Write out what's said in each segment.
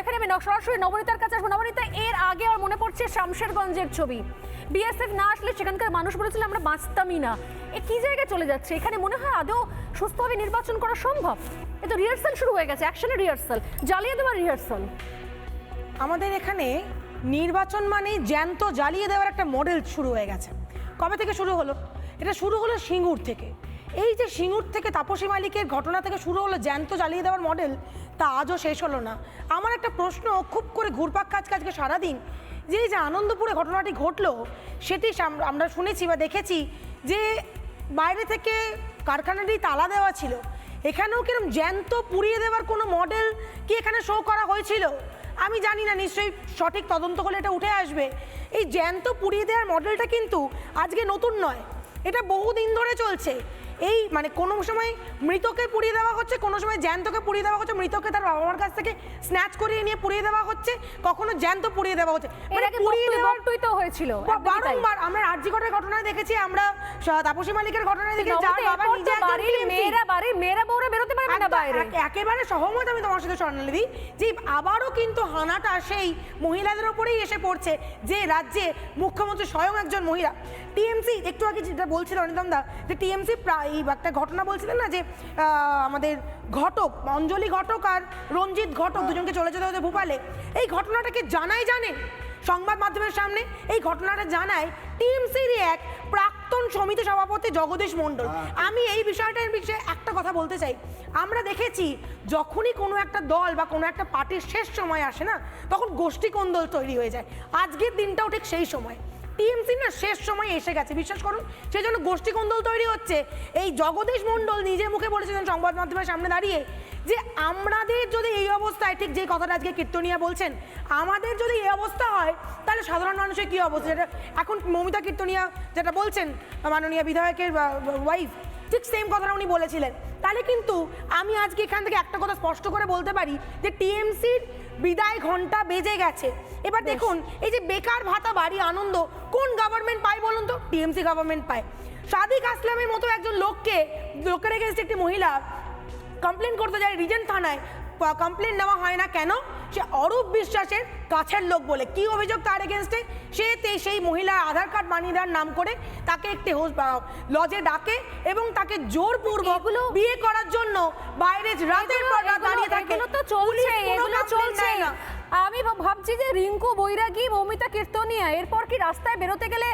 এখানে আমি সরাসরি নবনীতার কাছে আসব। নবনীতা, এর আগে আমার মনে পড়ছে শামশেরগঞ্জের ছবি। বিএসএফ না আসলে সেখানকার মানুষ বলেছিল আমরা বাঁচতামই না। এ কি জায়গায় চলে যাচ্ছে? এখানে মনে হয় আদৌ সুস্থভাবে নির্বাচন করা সম্ভব? এ তো রিহার্সাল শুরু হয়ে গেছে অ্যাকশনের রিহার্সাল জ্বালিয়ে দেওয়ার রিহার্সাল আমাদের এখানে নির্বাচন মানে জ্যান্ত জ্বালিয়ে দেওয়ার একটা মডেল শুরু হয়ে গেছে। কবে থেকে শুরু হলো? এটা শুরু হলো সিঙ্গুর থেকে। এই যে সিঙ্গুর থেকে তাপসী মালিকের ঘটনা থেকে শুরু হলো জ্যান্ত জ্বালিয়ে দেওয়ার মডেল তা আজও শেষ হলো না। আমার একটা প্রশ্ন, খুব করে ঘুরপাক কাজ কাজকে সারাদিন। যে এই যে আনন্দপুরে ঘটনাটি ঘটলো, সেটি আমরা শুনেছি বা দেখেছি যে বাইরে থেকে কারখানাটি তালা দেওয়া ছিল। এখানেও কিরম জ্যান্ত পুড়িয়ে দেওয়ার কোনো মডেল কি এখানে শো করা হয়েছিল? আমি জানি না, নিশ্চয়ই সঠিক তদন্ত করলে এটা উঠে আসবে। এই জ্যান্ত পুড়িয়ে দেওয়ার মডেলটা কিন্তু আজকে নতুন নয়। এটা বহুদিন ধরে চলছে। এই মানে কোনো সময় মৃতকে পুড়িয়ে দেওয়া হচ্ছে কোনো সময় জ্যান্তকে পুড়িয়ে দেওয়া হচ্ছে মৃতকে তার বাবা মার কাছ থেকে স্ন্যাচ করিয়ে নিয়ে পুড়িয়ে দেওয়া হচ্ছে কখনো জ্যান্ত পুড়িয়ে দেওয়া হচ্ছে। মানে পুড়িয়ে বক্তব্যই তো হয়েছিল। বারংবার আমরা আরজিকটের ঘটনায় দেখেছি আমরা তাপসী মালিকের ঘটনায় দেখেছি যার বাবা নিজে একজন মেয়েরা বাড়ির মেয়েরা বউরা বেরোতে পারবে না বাইরে। একেবারে সহমত আমি তোমার সাথে স্বর্ণালী যে আবারও কিন্তু হানাটা সেই মহিলাদের ওপরেই এসে পড়ছে যে রাজ্যে মুখ্যমন্ত্রী স্বয়ং একজন মহিলা। টিএমসি একটু আগে যেটা বলছিল অনিতম দা যে টিএমসি প্রায় এই একটা ঘটনা বলছিলেন না যে আমাদের ঘটক অঞ্জলি ঘটক আর রঞ্জিত ঘটক দুজনকে চলে যেতে হতে ভূপালে। এই ঘটনাটাকে জানাই জানে সংবাদ মাধ্যমের সামনে। এই ঘটনাটা জানায় টিএমসির এক প্রাক্তন সমিতি সভাপতি জগদীশ মণ্ডল। আমি এই বিষয়টার বিষয়ে একটা কথা বলতে চাই। আমরা দেখেছি যখনই কোনো একটা দল বা কোনো একটা পার্টির শেষ সময় আসে না তখন গোষ্ঠী কোন্দল তৈরি হয়ে যায়। আজকের দিনটাও ঠিক সেই সময়। টিএমসি না শেষ সময় এসে গেছে, বিশ্বাস করুন। সেই জন্য গোষ্ঠী কোন্দল তৈরি হচ্ছে। এই জগদীশ মণ্ডল নিজের মুখে বলেছিলেন সংবাদ মাধ্যমের সামনে দাঁড়িয়ে যে, আমাদের যদি এই অবস্থায়, ঠিক যে কথাটা আজকে কীর্তনিয়া বলছেন, আমাদের যদি এই অবস্থা হয়, তাহলে সাধারণ মানুষের কী অবস্থা? এখন মমিতা কীর্তনিয়া যেটা বলছেন, মাননীয় বিধায়কের ওয়াইফ ঠিক সেম কথাটা উনি বলেছিলেন। তাহলে কিন্তু আমি আজকে এখান থেকে একটা কথা স্পষ্ট করে বলতে পারি যে টিএমসির বিদায় ঘণ্টা বেজে গেছে। এবার দেখুন এই যে বেকার ভাতা বাড়ি আনন্দ কোন গভর্নমেন্ট পায় বলুন তো? টিএমসি গভর্নমেন্ট পায়। সাদিক আসলামের মতো একজন লোককে লোকের গেছে একটি মহিলা কমপ্লেন করতে যায় রিজেন্ট থানায়। কমপ্লেন নেওয়া হয় না কেন? সে অরূপ বিশ্বাসের কাছের লোক বলে। কি অভিযোগ তার এগেনস্টে সে তে- সেই মহিলার আধার কার্ড বানিয়ে দেওয়ার নাম করে তাকে একটি লজে ডাকে এবং তাকে জোরপূর্বক বিয়ে করার জন্য বাইরে রাতের পর রাত দাঁড়িয়ে থাকে। তো চলছে এগুলো চলছে। না। আমি ভাবছি যে রিঙ্কু বৈরাগী মৌমিতা কীর্তনিয়া এরপর কি রাস্তায় বেরোতে গেলে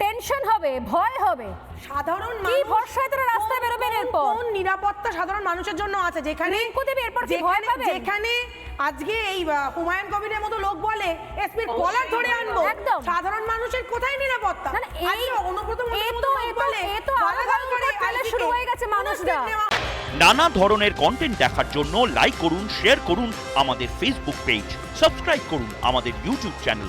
টেনশন হবে ভয় হবে সাধারণ কি ভরসায় তারা রাস্তায় বেরোবেন কোন- এরপর? কোন নিরাপত্তা সাধারণ মানুষের জন্য আছে যেখানে রিঙ্কু দেবী এরপর কি ভয় যেখানে- পাবেন? যেখানে আজকে এই হুমায়ুন কবিরের মতো লোক বলে এসপির কলার ধরে আনব একদম। সাধারণ মানুষের কোথায় নিরাপত্তা এই- অনুব্রত এ তো- লোক এ তো- বলে, এ তো আলাদা করে তাহলে শুরু হয়ে গেছে মানুষরা। নানা ধরনের কন্টেন্ট দেখার জন্য লাইক করুন শেয়ার করুন আমাদের ফেসবুক পেজ সাবস্ক্রাইব করুন আমাদের ইউটিউব চ্যানেল